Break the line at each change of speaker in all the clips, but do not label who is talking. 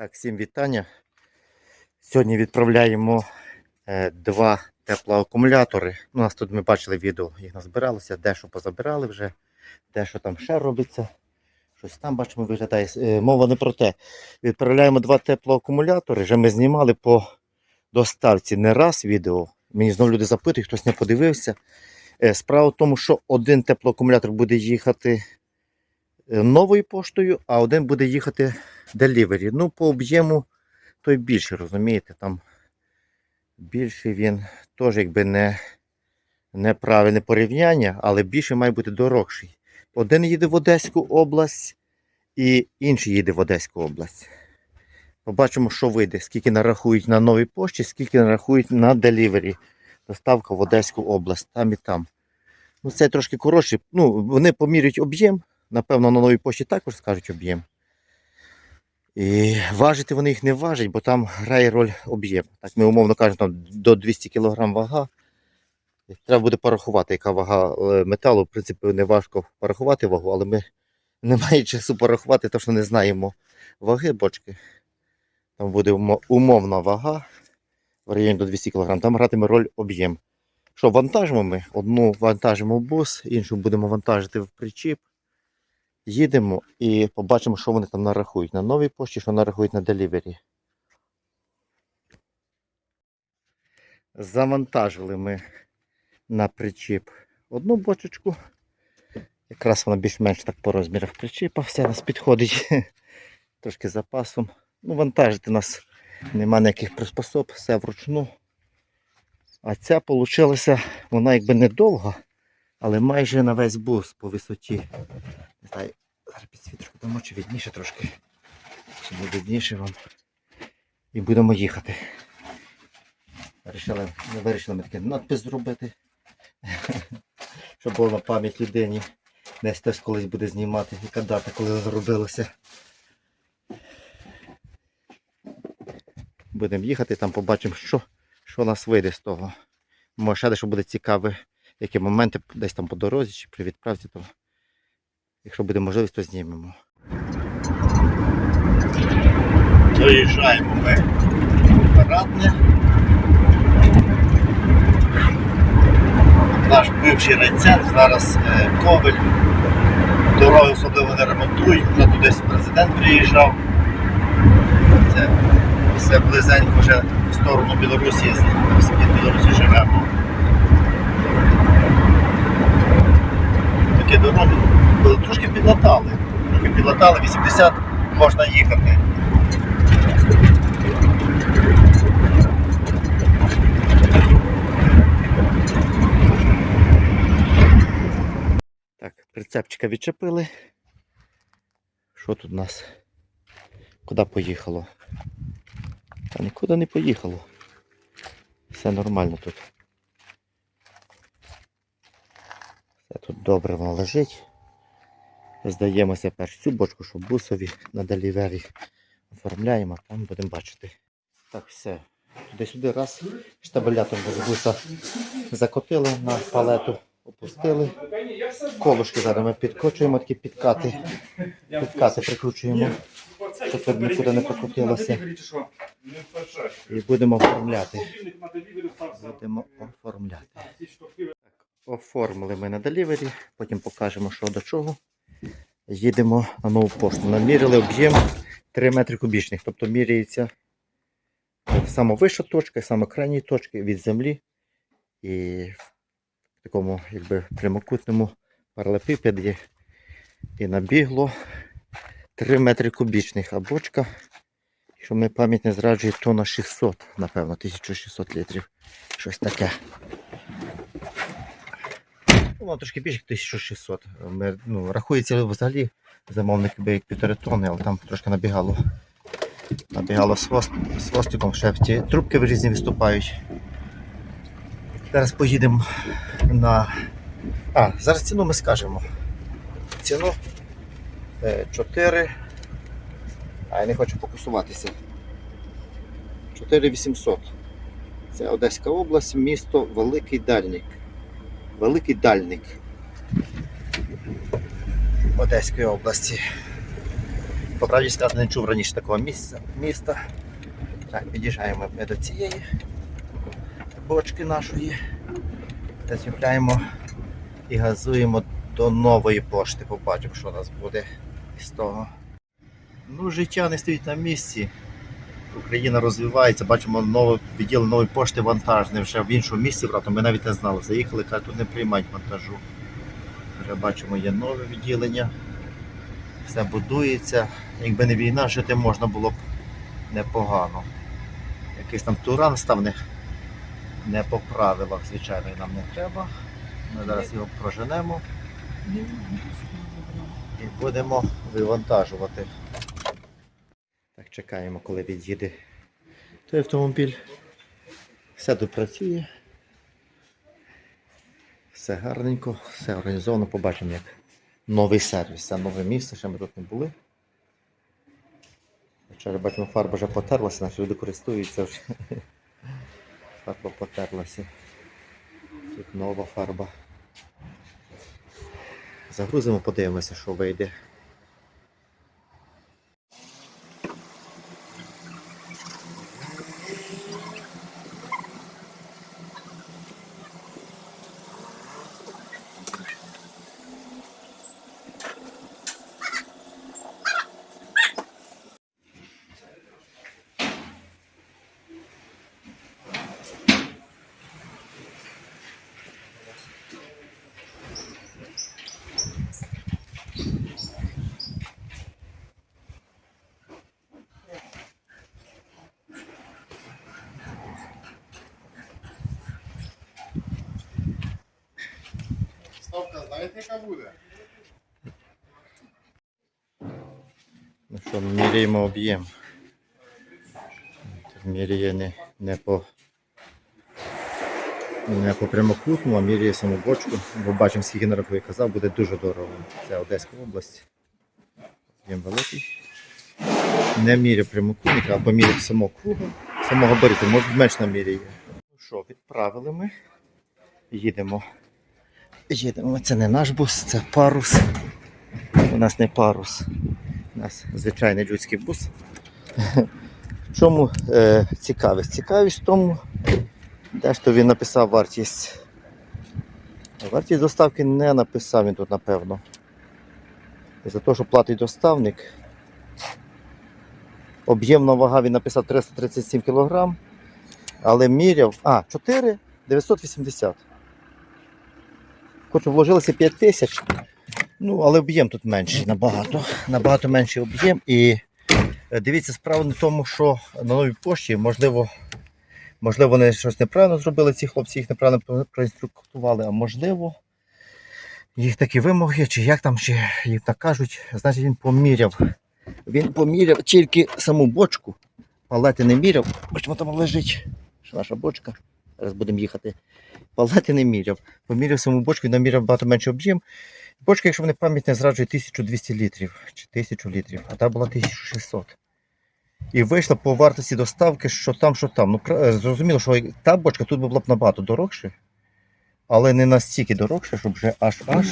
Так, всім вітання. Сьогодні відправляємо е, два теплоакумулятори. У нас тут ми бачили відео, їх назбиралося, дещо позабирали вже, дещо там ще робиться. Щось там бачимо, виглядає. Е, мова не про те. Відправляємо два теплоакумулятори. Вже ми знімали по доставці не раз відео. Мені знову люди запитують, хтось не подивився. Е, справа в тому, що один теплоакумулятор буде їхати новою поштою, а один буде їхати Delivery. Ну, по об'єму той більший, розумієте, там більший він теж якби не неправильне порівняння, але більший має бути дорогший. Один їде в Одеську область і інший їде в Одеську область. Побачимо, що вийде, скільки нарахують на новій пошті, скільки нарахують на Delivery. Доставка в Одеську область, там і там. Ну, це трошки коротше. Ну, вони поміряють об'єм. Напевно, на новій пошті також скажуть об'єм. І важити вони їх не важать, бо там грає роль об'єм. Так ми умовно кажемо, там до 200 кг вага. Треба буде порахувати, яка вага е, металу. В принципі, не важко порахувати вагу, але ми не маємо часу порахувати, тому що не знаємо ваги бочки. Там буде умовна вага в районі до 200 кг. Там гратиме роль об'єм. Що вантажимо ми? Одну вантажимо в бус, іншу будемо вантажити в причіп. Їдемо і побачимо, що вони там нарахують на новій пошті, що нарахують на делівері. Завантажили ми на причіп одну бочечку. Якраз вона більш-менш так по розмірах причіпа, все нас підходить. Трошки запасом. Ну, вантажити нас нема ніяких приспособ, все вручну. А ця вийшла, вона якби недовга, але майже на весь бус по висоті. Не знаю, зараз підсвіточку дамо, чи відніше трошки. Чи буде відніше вам. І будемо їхати. Вирішили, вирішили ми такий надпис зробити. Щоб було на пам'ять людині. Десь хтось колись буде знімати, яка дата, коли зробилося. Будемо їхати, там побачимо, що, що нас вийде з того. Може, ще дещо буде цікаве, які моменти десь там по дорозі чи при відправці, то якщо буде можливість, то знімемо. Доїжджаємо ми в Радне. Наш бивший райцентр, зараз е, Ковель. Дороги особливо не ремонтують, вже десь президент приїжджав. Це все близенько вже в сторону Білорусі, в Білорусі живемо. Такі дороги. Трошки підлатали. Трохи підлатали, 80 можна їхати. Так, прицепчика відчепили. Що тут у нас? Куди поїхало? Та нікуди не поїхало. Все нормально тут. Все тут добре воно лежить. Здаємося перш цю бочку, щоб бусові на делівері оформляємо, а там будемо бачити. Так, все. Туди-сюди раз. Штабелятор з буса закотили на палету, опустили. Колушки зараз ми підкочуємо, такі підкати. Підкати прикручуємо, щоб нікуди не покотилося. І будемо оформляти. Будемо оформляти. Оформили ми на делівері, потім покажемо, що до чого. Їдемо на нову пошту. Намірили об'єм 3 метри кубічних, тобто міряється сама вища точка, саме крайні точки від землі. І в такому якби прямокутному паралепіпеді і набігло 3 метри кубічних, а бочка, якщо ми пам'ять не зраджує, тонна 600, напевно, 1600 літрів. Щось таке. Ну, воно трошки більше, 1600. Ми, ну, рахується взагалі замовник би як півтори тонни, але там трошки набігало. Набігало з, хвост, з хвостиком ще ті трубки різні виступають. Зараз поїдемо на. А, зараз ціну ми скажемо. Ціну е, 4. А я не хочу фокусуватися. 4800. Це Одеська область, місто Великий Дальник. Великий Дальник Одеської області. По правді сказати, не чув раніше такого місця, міста. Так, під'їжджаємо ми до цієї бочки нашої. Зачіпляємо і газуємо до нової пошти. Побачимо, що у нас буде із того. Ну, життя не стоїть на місці. Україна розвивається, бачимо нове відділ нової пошти вантажне вже в іншому місці, правда, ми навіть не знали. Заїхали, кажуть, тут не приймають вантажу. Вже бачимо, є нове відділення. Все будується. Якби не війна, жити можна було б непогано. Якийсь там туран став не, не по правилах, звичайно, і нам не треба. Ми зараз його проженемо і будемо вивантажувати. Так, чекаємо, коли від'їде той автомобіль. Все тут працює. Все гарненько, все організовано. Побачимо, як новий сервіс. Це нове місце, ще ми тут не були. Вчора бачимо, фарба вже потерлася, наші люди користуються вже. Фарба потерлася. Тут нова фарба. Загрузимо, подивимося, що вийде. Ну що, міряємо об'єм. Міряє не, не по не по прямокутному, а міряє саму бочку. Бо бачимо, скільки на рахує казав, буде дуже дорого. Це Одеська область. Об'єм великий. Не міряє прямокутника, або міряє самого кругу, самого габариту, може менш наміряє. Ну що, відправили ми. Їдемо. Їдемо. Це не наш бус, це парус. У нас не парус. У нас звичайний людський бус. В чому е, цікавість? Цікавість в тому, де то він написав вартість. Вартість доставки не написав він тут, напевно. За те, що платить доставник. Об'ємна вага він написав 337 кг, але міряв. А, 4 980. Хоч вложилося 5 тисяч. Ну, але об'єм тут менший набагато. Набагато менший об'єм. І е, дивіться, справа не в тому, що на новій пошті, можливо, можливо, вони щось неправильно зробили, ці хлопці їх неправильно проінструктували, а можливо, їх такі вимоги, чи як там, чи їм так кажуть, значить він поміряв. Він поміряв тільки саму бочку, палети не міряв. Бачимо, там лежить наша бочка. Зараз будемо їхати. Палети не міряв. Поміряв саму бочку, він наміряв багато менший об'єм. Бочка, якщо мене пам'ять не зраджує, 1200 літрів чи 1000 літрів, а та була 1600. І вийшла по вартості доставки, що там, що там. Ну, е, зрозуміло, що та бочка тут була б набагато дорогше, але не настільки дорогше, щоб вже аж аж.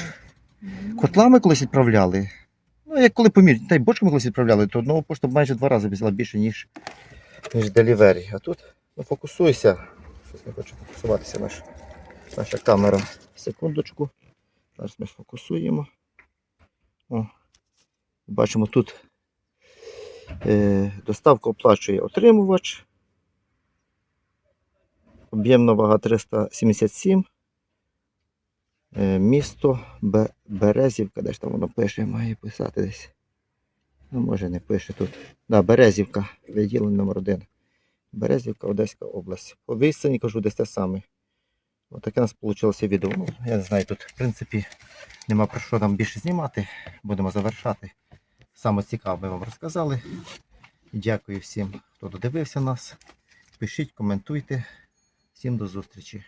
Котлами колись відправляли. Ну, як коли поміряти, та й бочками колись відправляли, то одного пошту майже два рази взяла більше, ніж, ніж Delivery. А тут ну, фокусуйся. Щось не хоче фокусуватися наш, наша камера. Секундочку. Зараз ми фокусуємо. О, бачимо тут е, доставку оплачує отримувач. Об'ємна вага 377. Е, місто Бе- Березівка, де ж там воно пише, має писати десь. Ну, може не пише тут. Да, Березівка, відділення номер 1. Березівка, Одеська область. По відстані кажу, десь те саме. Ось таке у нас вийшло відео. Ну, я не знаю, тут, в принципі, нема про що нам більше знімати. Будемо завершати. Саме цікаве ми вам розказали. Дякую всім, хто додивився нас. Пишіть, коментуйте. Всім до зустрічі.